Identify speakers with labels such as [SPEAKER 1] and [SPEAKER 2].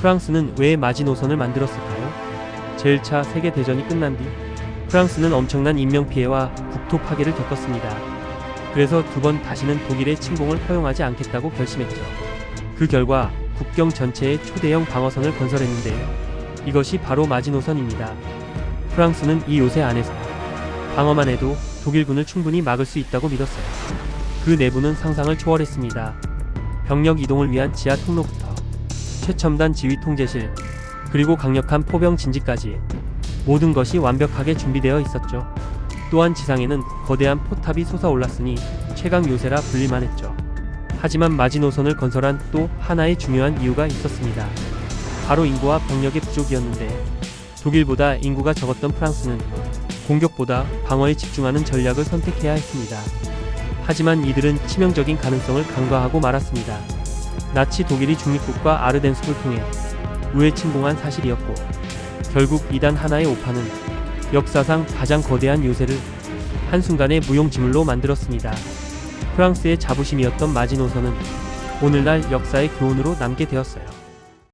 [SPEAKER 1] 프랑스는 왜 마지노선을 만들었을까요? 제1차 세계대전이 끝난 뒤 프랑스는 엄청난 인명피해와 국토 파괴를 겪었습니다. 그래서 두 번 다시는 독일의 침공을 허용하지 않겠다고 결심했죠. 그 결과 국경 전체에 초대형 방어선을 건설했는데요. 이것이 바로 마지노선입니다. 프랑스는 이 요새 안에서 방어만 해도 독일군을 충분히 막을 수 있다고 믿었어요. 그 내부는 상상을 초월했습니다. 병력 이동을 위한 지하 통로부터 최첨단 지휘 통제실, 그리고 강력한 포병 진지까지 모든 것이 완벽하게 준비되어 있었죠. 또한 지상에는 거대한 포탑이 솟아올랐으니 최강 요새라 불릴만 했죠. 하지만 마지노선을 건설한 또 하나의 중요한 이유가 있었습니다. 바로 인구와 병력의 부족이었는데 독일보다 인구가 적었던 프랑스는 공격보다 방어에 집중하는 전략을 선택해야 했습니다. 하지만 이들은 치명적인 가능성을 간과하고 말았습니다. 나치 독일이 중립국과 아르덴숲을 통해 우회 침공한 사실이었고 결국 이단 하나의 오파는 역사상 가장 거대한 요새를 한순간에 무용지물로 만들었습니다. 프랑스의 자부심이었던 마지노선은 오늘날 역사의 교훈으로 남게 되었어요.